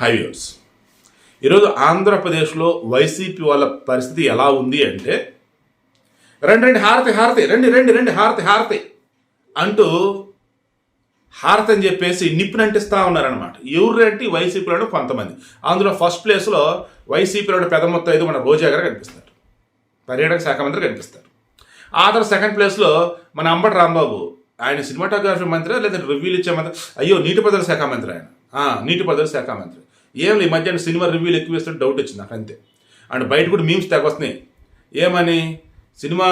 Highways. ఈరోజు ఆంధ్రప్రదేశ్లో YCP వాళ్ళ పరిస్థితి ఎలా ఉంది అంటే రండి రండి హారతి హారతి రండి రండి రండి హారతి హారతి అంటూ హారతి అని చెప్పేసి నిప్పునంటిస్తూ ఉన్నారనమాట ఎవరు అంటే వైసీపీలో కొంతమంది. అందులో ఫస్ట్ ప్లేస్లో వైసీపీలో పెద్ద మొత్తం ఐదు మన రోజా గారు కనిపిస్తారు. పర్యాటక శాఖ మంత్రి కనిపిస్తారు. ఆ తర్వాత సెకండ్ ప్లేస్లో మన అంబటి రాంబాబు. ఆయన సినిమాటోగ్రఫీ మంత్రి లేదా రివ్యూలు ఇచ్చే మంత్రి. అయ్యో నీటిపారుదల శాఖ మంత్రి ఆయన. ఆ, నీటిపారుదల శాఖ మంత్రి. ఏం ఈ మధ్యాహ్నం సినిమా రివ్యూలు ఎక్కువ ఇస్తుంటే డౌట్ వచ్చింది నాకు అంతే. అండ్ బయట కూడా మీమ్స్ తెగ వస్తున్నాయి. ఏమని? సినిమా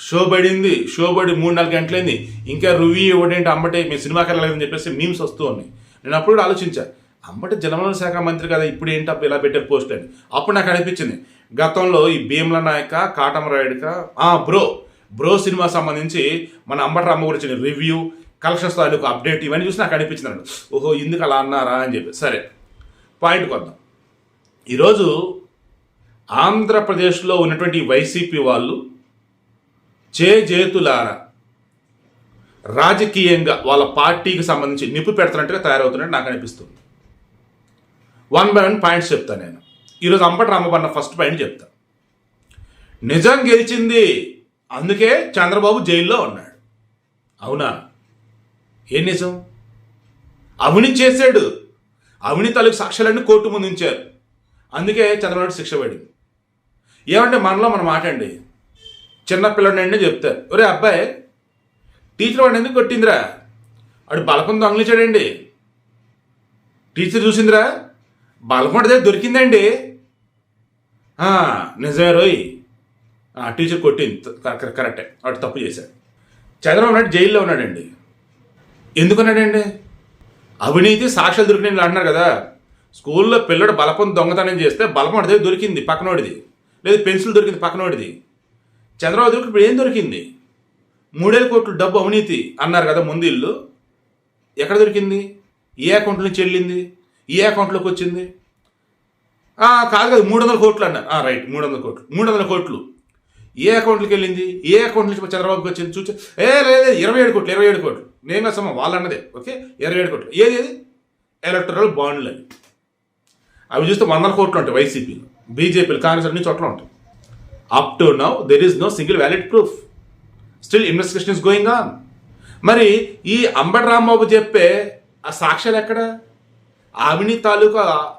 షో పడింది షో పడి మూడు నాలుగు గంటలైంది ఇంకా రివ్యూ ఇవ్వడేంటి అమ్మటే మీ సినిమాకి వెళ్ళలేదని చెప్పేసి మీమ్స్ వస్తూ ఉన్నాయి. నేను అప్పుడు కూడా ఆలోచించా అమ్మటే జలవనరుల శాఖ మంత్రి కదా ఇప్పుడు ఏంటప్పుడు ఇలా పెట్టారు పోస్ట్ అని. అప్పుడు నాకు అనిపించింది గతంలో ఈ భీమ్ల నాయక కాటమరాయుడిక బ్రో బ్రో సినిమా సంబంధించి మన అంబటి రామ గురించి రివ్యూ కలెక్షన్స్ తాలూకు అప్డేట్ ఇవన్నీ చూసి నాకు అనిపించింది ఓహో ఇందుకు అలా అన్నారా అని చెప్పి. సరే. పాయింట్ కొద్దాం ఈరోజు ఆంధ్రప్రదేశ్లో ఉన్నటువంటి వైసీపీ వాళ్ళు చేజేతులారా రాజకీయంగా వాళ్ళ పార్టీకి సంబంధించి నిప్పు పెడుతున్నట్టుగా తయారవుతున్నట్టు నాకు అనిపిస్తుంది. వన్ బై వన్ పాయింట్స్ చెప్తాను నేను. ఈరోజు అంబటి రామబన్న ఫస్ట్ పాయింట్ చెప్తా. నిజం గెలిచింది అందుకే చంద్రబాబు జైల్లో ఉన్నాడు. అవునా? ఏం నిజం? అవినీతి చేశాడు. అవినీతాలకు తాలూకు సాక్ష్యాలన్నీ కోర్టు ముందు ఉంచారు. అందుకే చంద్రబాబు శిక్ష పడింది. ఏమంటే మనలో మన మాట అండి చిన్న పిల్లడండి చెప్తారు. ఒరే అబ్బాయి టీచర్ వాడిని ఎందుకు కొట్టిందిరా? వాడు బలపం దొంగలించాడండి. టీచర్ చూసిందిరా? బలపం దగ్గర దొరికిందండి. నిజమే రోయ్. టీచర్ కొట్టింది. కరెక్టే. వాడు తప్పు చేశాడు. చంద్రబాబు నాయుడు జైల్లో ఉన్నాడండి. ఎందుకున్నాడండి అవినీతి సాక్షులు దొరికినాయి అంటున్నారు కదా. స్కూల్లో పిల్లడు బలపం దొంగతనం చేస్తే బలపం వాడి దొరికింది పక్కనోడిది. లేదు పెన్సిల్ దొరికింది పక్కనోడిది. చంద్రబాబు దొరికి ఇప్పుడు ఏం దొరికింది? మూడేళ్ళ కోట్లు డబ్బు అవినీతి అన్నారు కదా ముందు ఇల్లు. ఎక్కడ దొరికింది? ఏ అకౌంట్ నుంచి వెళ్ళింది? ఏ అకౌంట్లోకి వచ్చింది? కాదు కదా మూడు వందల కోట్లు అన్నారు. రైట్ మూడు వందల కోట్లు. మూడు వందల కోట్లు. ఏ అకౌంట్కి వెళ్ళింది? ఏ అకౌంట్ నుంచి చంద్రబాబుకి వచ్చింది? చూచే. ఏ లేదు ఇరవై ఏడు కోట్లు ఇరవై ఏడు కోట్లు. నేను అసలు వాళ్ళు అన్నదే ఓకే? ఇరవై ఏడు కోట్లు. ఏది ఏది ఎలక్టరల్ బాండ్లు అవి. అవి చూస్తే వందల కోట్లు ఉంటాయి వైసీపీలో బీజేపీలు కాంగ్రెస్ అన్ని చోట్ల ఉంటాయి. Up to now there is no single valid proof still investigation is going on మరి ఈ అంబటి రాంబాబు చెప్పే ఆ సాక్ష్యాలు ఎక్కడ? అవినీతి తాలూకా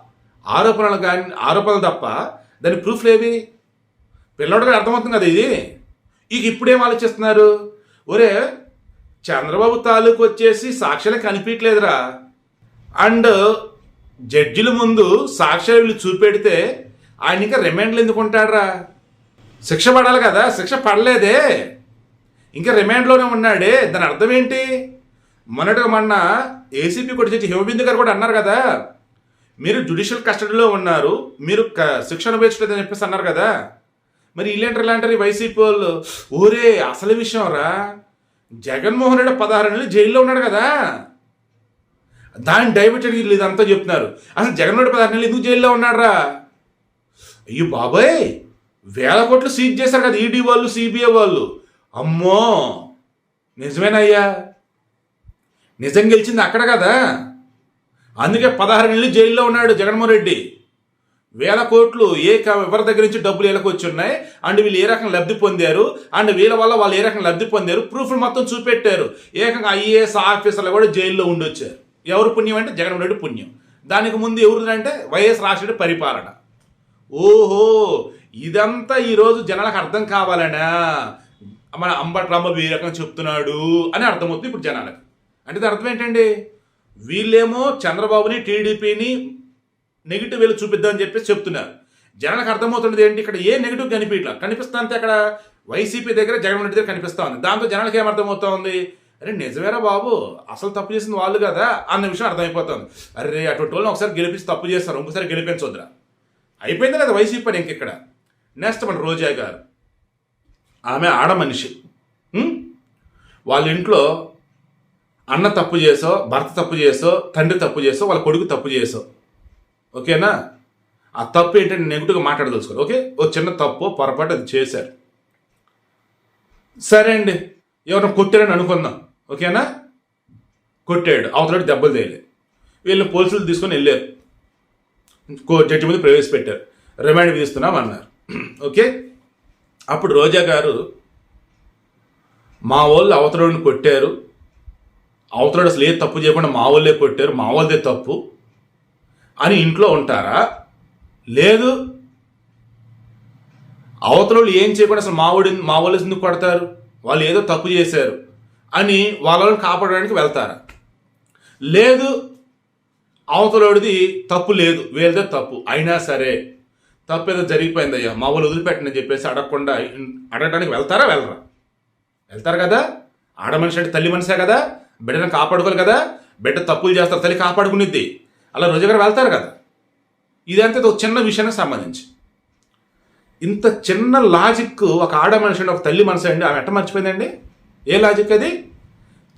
ఆరోపణలు కానీ ఆరోపణలు తప్ప దాని ప్రూఫ్లు ఏవి? పిల్లడికి అర్థమవుతుంది కదా ఇది. ఇక ఇప్పుడేం ఆలోచిస్తున్నారు? ఒరే చంద్రబాబు తాలూకు వచ్చేసి సాక్ష్యాలు కనిపించలేదురా అండ్ జడ్జిల ముందు సాక్ష్యాలు చూపెడితే ఆయన ఇంకా రిమాండ్లు ఎందుకుంటాడరా శిక్ష పడాలి కదా శిక్ష పడలేదే. ఇంకా రిమాండ్లోనే ఉన్నాడే. దాని అర్థం ఏంటి? మొన్నటిగా మొన్న ఏసీపీ కూడా చేసి హిమబిందు గారు కూడా అన్నారు కదా మీరు జుడిషియల్ కస్టడీలో ఉన్నారు మీరు క- శిక్ష అనుభవించలేదని చెప్పేసి అన్నారు కదా. మరి ఇలాంటి ఇలాంటి వైసీపీ వాళ్ళు ఊరే అసలు విషయం రా. జగన్మోహన్ రెడ్డి పదహారు నెలలు జైల్లో ఉన్నాడు కదా. దాన్ని డైవర్ట్ అడిగి ఇదంతా చెప్తున్నారు. అసలు జగన్మోహన్ రెడ్డి పదహారు నెలలు ఎందుకు జైల్లో ఉన్నాడురా? అయ్యో బాబాయ్! వేల కోట్లు సీజ్ చేశారు కదా ఈడీ వాళ్ళు సిబిఐ వాళ్ళు. అమ్మో! నిజమేనయ్యా నిజం గెలిచింది అక్కడ కదా. అందుకే పదహారు నెలలు జైల్లో ఉన్నాడు జగన్మోహన్ రెడ్డి. వేల కోట్లు ఏ ఎవరి దగ్గర నుంచి డబ్బులు వీళ్ళకి వచ్చి ఉన్నాయి? అండ్ వీళ్ళు ఏ రకంగా లబ్ధి పొందారు? అండ్ వీళ్ళ వల్ల వాళ్ళు ఏ రకంగా లబ్ధి పొందారు? ప్రూఫ్లు మొత్తం చూపెట్టారు. ఏకంగా ఐఏఎస్ ఆఫీసర్లు కూడా జైల్లో ఉండొచ్చారు. ఎవరు పుణ్యం అంటే జగన్మోహన్ రెడ్డి పుణ్యం. దానికి ముందు ఎవరు అంటే వైఎస్ రాజశేఖర పరిపాలన. ఓహో! ఇదంతా ఈరోజు జనాలకు అర్థం కావాలనా? మన అంబట్రామ ఈ రకంగా చెప్తున్నాడు అని అర్థమవుతుంది ఇప్పుడు జనాలకు. అంటే దాని అర్థం ఏంటండి? వీళ్ళేమో చంద్రబాబుని టీడీపీని నెగిటివ్ వేలు చూపిద్దామని చెప్పేసి చెప్తున్నారు. జనాలకు అర్థమవుతున్నది ఏంటి? ఇక్కడ ఏ నెగిటివ్ కనిపించట్లా? కనిపిస్తా అంతే అక్కడ వైసీపీ దగ్గర జగన్మోహన్ రెడ్డి దగ్గర కనిపిస్తా ఉంది. దాంతో జనాలకు ఏమర్థమవుతా ఉంది? అరే నిజమేరా బాబు? అసలు తప్పు చేసింది వాళ్ళు కదా? అన్న విషయం అర్థమైపోతుంది. అరే అటువంటి వాళ్ళని ఒకసారి గెలిపించి తప్పు చేస్తారు. ఇంకోసారి గెలిపించొద్దురా. అయిపోయింది కదా వైసీపీ పని ఇంకెక్కడ? నెక్స్ట్ మన రోజా గారు. ఆమె ఆడ మనిషి. వాళ్ళ ఇంట్లో అన్న తప్పు చేసో భర్త తప్పు చేసో తండ్రి తప్పు చేసో వాళ్ళ కొడుకు తప్పు చేసో ఓకేనా? ఆ తప్పు ఏంటంటే నెగిటివ్గా మాట్లాడదలుచుకోరు. ఓకే? ఓ చిన్న తప్పు పొరపాటు అది చేశారు. సరే అండి. ఎవరైనా కొట్టారని అనుకుందాం. ఓకేనా? కొట్టాడు. అవతలటి దెబ్బలు తేలే. వీళ్ళు పోలీసులు తీసుకొని వెళ్ళారు. కో జడ్జి ముందు ప్రవేశపెట్టారు. రిమాండ్ విధిస్తున్నాం అన్నారు. ఓకే? అప్పుడు రోజా గారు మా వాళ్ళు అవతలని కొట్టారు. అవతలడు అసలు ఏ తప్పు చేయకుండా మా వాళ్ళే కొట్టారు. మా వాళ్ళదే తప్పు. అని ఇంట్లో ఉంటారా? లేదు. అవతలోళ్ళు ఏం చేయకుండా అసలు మా వాడి మా వాళ్ళు ఎందుకు కొడతారు వాళ్ళు ఏదో తప్పు చేశారు అని వాళ్ళని కాపాడడానికి వెళ్తారా? లేదు. అవతలోడిది తప్పు లేదు. వీళ్ళదే తప్పు. అయినా సరే తప్పు ఏదో జరిగిపోయిందయ్యా. మా వాళ్ళు వదిలిపెట్టని చెప్పేసి అడగకుండా అడగడానికి వెళ్తారా? వెళ్ళరా. వెళ్తారు కదా. ఆడ మనిషి అంటే తల్లి మనిషే కదా. బిడ్డను కాపాడుకోవాలి కదా. బిడ్డ తప్పులు చేస్తారు. తల్లి కాపాడుకునిద్ది. అలా రోజు గారు వెళ్తారు కదా. ఇదంతా ఒక చిన్న విషయానికి సంబంధించి. ఇంత చిన్న లాజిక్ ఒక ఆడ మనిషి అండి ఒక తల్లి మనసు అండి ఆమె ఎట్ట మర్చిపోయిందండి? ఏ లాజిక్ అది?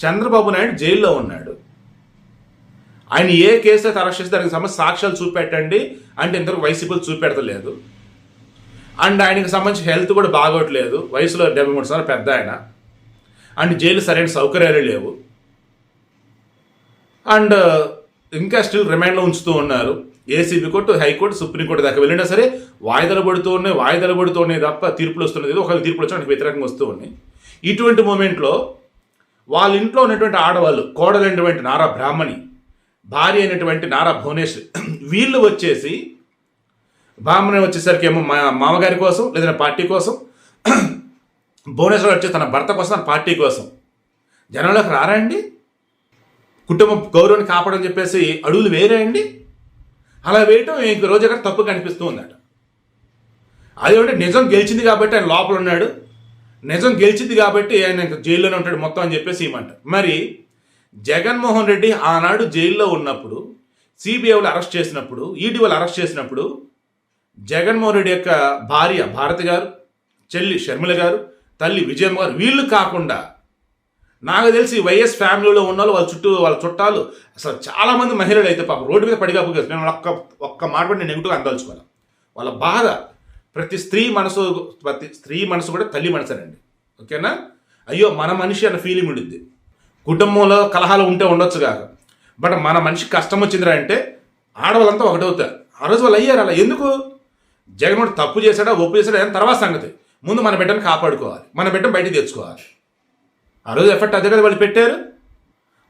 చంద్రబాబు నాయుడు జైల్లో ఉన్నాడు. ఆయన ఏ కేసు అయితే అరెస్ట్ చేస్తే దానికి సంబంధించి సాక్ష్యాలు చూపెట్టండి అంటే ఇంతవరకు వైసీపీలు చూపెడతలేదు. అండ్ ఆయనకి సంబంధించి హెల్త్ కూడా బాగోట్లేదు. వయసులో డెబ్బై మూడు సార్లు పెద్ద ఆయన. అండ్ జైలు సరైన సౌకర్యాలు లేవు. అండ్ ఇంకా స్టిల్ రిమాండ్లో ఉంచుతూ ఉన్నారు. ఏసీబీ కోర్టు హైకోర్టు సుప్రీంకోర్టు దాకా వెళ్ళినా సరే వాయిదాలు పడుతూ ఉన్నాయి వాయిదాలు పడుతూ ఉన్నాయి తప్ప తీర్పులు వస్తున్నది ఒకవేళ తీర్పులు వచ్చి వ్యతిరేకంగా వస్తూ ఉన్నాయి. ఇటువంటి మూమెంట్లో వాళ్ళ ఇంట్లో ఉన్నటువంటి ఆడవాళ్ళు కోడలైనటువంటి నారా బ్రాహ్మణి భార్య అయినటువంటి నారా భువనేశ్వరి వీళ్ళు వచ్చేసి బ్రాహ్మణి వచ్చేసరికి ఏమో మా మామగారి కోసం లేదా పార్టీ కోసం భువనేశ్వర్ వచ్చి తన భర్త కోసం తన పార్టీ కోసం. జనంలోకి రారా అండి? కుటుంబం గౌరవాన్ని కాపాడని చెప్పేసి అడుగులు వేరే అండి అలా వేయటం ఇంక రోజు అక్కడ తప్పు కనిపిస్తూ ఉందట. అదేమంటే నిజం గెలిచింది కాబట్టి ఆయన లోపల ఉన్నాడు. నిజం గెలిచింది కాబట్టి ఆయన ఇంకా జైల్లోనే ఉంటాడు మొత్తం అని చెప్పేసి ఇవ్వమంట మరి జగన్మోహన్ రెడ్డి ఆనాడు జైల్లో ఉన్నప్పుడు సిబిఐ వాళ్ళు అరెస్ట్ చేసినప్పుడు ఈడీ వాళ్ళు అరెస్ట్ చేసినప్పుడు జగన్మోహన్ రెడ్డి యొక్క భార్య భారతి గారు చెల్లి షర్మిల గారు తల్లి విజయమ్మ గారు వీళ్ళు కాకుండా నాకు తెలిసి వైఎస్ ఫ్యామిలీలో ఉన్న వాళ్ళు వాళ్ళ చుట్టూ వాళ్ళ చుట్టాలు అసలు చాలా మంది మహిళలు అయితే పాపం రోడ్డు మీద పడిగా పోగేసి నేను ఒక్క ఒక్క మాట కూడా నేను నెగిటివ్గా అందలుచుకోవాలి వాళ్ళ బాధ ప్రతి స్త్రీ మనసు ప్రతి స్త్రీ మనసు కూడా తల్లి మనసనండి. ఓకేనా? అయ్యో మన మనిషి అన్న ఫీలింగ్ ఉండిద్ది. కుటుంబంలో కలహాలు ఉంటే ఉండొచ్చు కాక బట్ మన మనిషికి కష్టం వచ్చిందిరా అంటే ఆడవాళ్ళంతా ఒకటవుతారు ఆ రోజు వాళ్ళు అయ్యారు అలా. ఎందుకు? జగన్మోహన్ తప్పు చేశాడా ఒప్పు చేశాడా అని తర్వాత సంగతి. ముందు మన బిడ్డను కాపాడుకోవాలి. మన బిడ్డను బయట తెచ్చుకోవాలి. ఆ రోజు ఎఫర్ట్ అదే కదా వాళ్ళు పెట్టారు?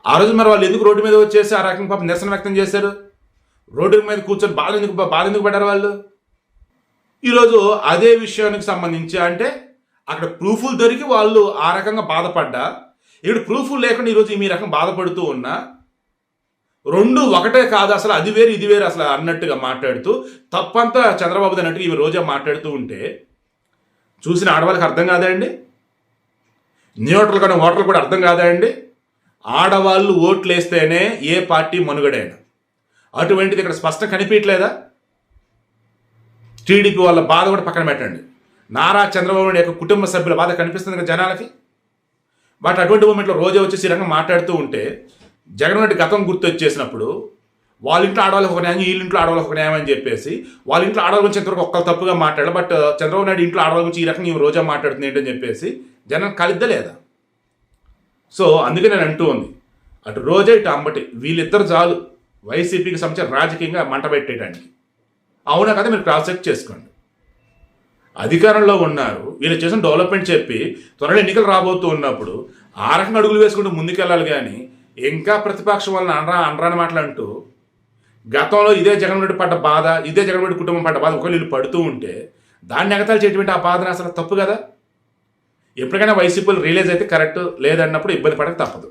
ఆ రోజు మరి వాళ్ళు ఎందుకు రోడ్డు మీద వచ్చేసి ఆ రకంగా పాపం నిరసన వ్యక్తం చేశారు? రోడ్డు మీద కూర్చొని బాధ ఎందుకు బాధ ఎందుకు పడ్డారు వాళ్ళు? ఈరోజు అదే విషయానికి సంబంధించి అంటే అక్కడ ప్రూఫ్లు దొరికి వాళ్ళు ఆ రకంగా బాధపడ్డా. ఇక్కడ ప్రూఫ్లు లేకుండా ఈరోజు మీ రకం బాధపడుతూ ఉన్నా. రెండు ఒకటే కాదు అసలు అది వేరు ఇది వేరు అసలు అన్నట్టుగా మాట్లాడుతూ తప్పంతా చంద్రబాబు అన్నట్టుగా ఈ రోజే మాట్లాడుతూ ఉంటే చూసిన ఆడవాళ్ళకి అర్థం కాదండి న్యూట్రల్ కానీ ఓటర్లు కూడా అర్థం కాదా అండి? ఆడవాళ్ళు ఓట్లు వేస్తేనే ఏ పార్టీ మనుగడైన. అటువంటిది ఇక్కడ స్పష్టం కనిపించట్లేదా? టీడీపీ వాళ్ళ బాధ కూడా పక్కన పెట్టండి. నారా చంద్రబాబు నాయుడు యొక్క కుటుంబ సభ్యుల బాధ కనిపిస్తుంది కదా జనాలకి? బట్ అటువంటి మూమెంట్లో రోజే వచ్చేసి రంగం మాట్లాడుతూ ఉంటే జగన్ గతం గుర్తు వచ్చేసినప్పుడు వాళ్ళ ఇంట్లో ఆడవాళ్ళకి ఒక న్యాయం వీళ్ళ ఇంట్లో ఆడవాళ్ళకి ఒక న్యాయం అని చెప్పేసి వాళ్ళ ఇంట్లో ఆడవాళ్ళ గురించి ఇంతవరకు ఒక్కరు తప్పుగా మాట్లాడాలి బట్ uh, చంద్రబాబు నాయుడు ఇంట్లో ఆడవాళ్ళ గురించి ఈ రకంగా రోజా మాట్లాడుతుంది ఏంటని చెప్పేసి జనం కలిద్దలేదా? సో అందుకే నేను అంటూ ఉంది. అటు రోజా ఇటు అంబటి వీళ్ళిద్దరు చాలు వైసీపీకి సంబంధించిన రాజకీయంగా మంట పెట్టేయడానికి అవునా కదా? మీరు క్రాస్ చెక్ చేసుకోండి. అధికారంలో ఉన్నారు. వీళ్ళు చేసిన డెవలప్మెంట్ చెప్పి త్వరలో ఎన్నికలు రాబోతూ ఉన్నప్పుడు ఆ రకంగా అడుగులు వేసుకుంటూ ముందుకెళ్ళాలి కానీ ఇంకా ప్రతిపక్షం వలన అనరా అనరాని మాటలంటూ గతంలో ఇదే జగన్మోహన్ రెడ్డి పడ్డ బాధ ఇదే జగన్మోహన్ రెడ్డి కుటుంబం పడ్డ బాధ ఒకవేళ వీళ్ళు పడుతూ ఉంటే దాన్ని ఎగతాలు చేయటువంటి ఆ బాధను అసలు తప్పు కదా? ఎప్పటికైనా వైసీపీలు రియలైజ్ అయితే కరెక్ట్ లేదన్నప్పుడు ఇబ్బంది పడక తప్పదు.